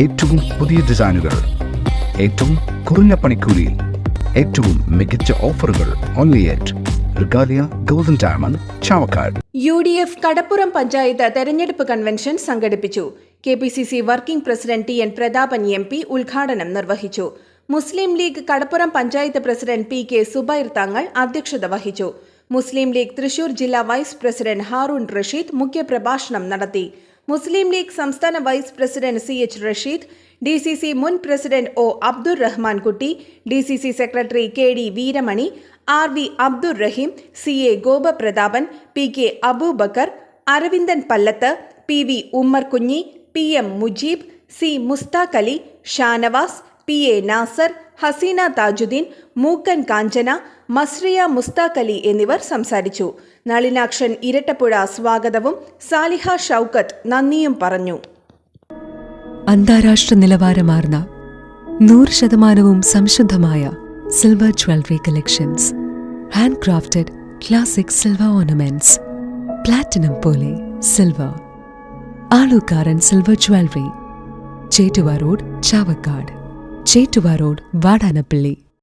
ഏറ്റവും പുതിയ ഡിസൈനുകൾ ഏറ്റവും കുറഞ്ഞ പണിക്കൂലിയിൽ ഏറ്റവും മികച്ച ഓഫറുകൾ only at golden U D F Kadappuram panchayat തെരഞ്ഞെടുപ്പ് കൺവെൻഷൻ സംഘടിപ്പിച്ചു. K P C C working president T N Prathapan M P ഉദ്ഘാടനം നിർവഹിച്ചു. Muslim League Kadappuram panchayat president P K Subair Thangal അധ്യക്ഷത വഹിച്ചു. മുസ്ലിം ലീഗ് തൃശൂർ ജില്ലാ വൈസ് പ്രസിഡന്റ് ഹാറൂൺ റഷീദ് മുഖ്യപ്രഭാഷണം നടത്തി. മുസ്ലിം ലീഗ് സംസ്ഥാന vice president C H Rasheed D C C മുൻ president O Abdur Rahman Kutty D C C secretary K D Veeramani R V Abdur Rahim C A Gopaprathapan P K Abubakar Aravindan Pallath P V Ummer Kunhi P M Mujeeb C Musthaq Ali Shanavas P. A. Nasar Haseena Thajuddeen Mookkan Kanchana Masriya Musthaq Ali എന്നിവർ സംസാരിച്ചു. നളിനാക്ഷൻ ഇരട്ടപ്പുഴ സ്വാഗതവും സാലിഹ ഷൗക്കത്ത് നന്ദിയും പറഞ്ഞു. അന്താരാഷ്ട്ര നിലവാരമാർന്ന നൂറ് ശതമാനവും സംശുദ്ധമായ silver jewellery collections. Hand crafted classic silver ornaments. Platinum പോലെ silver. Alukkaran silver jewellery. Chettuva road Chavakkad. Chettuva road Vadanappally.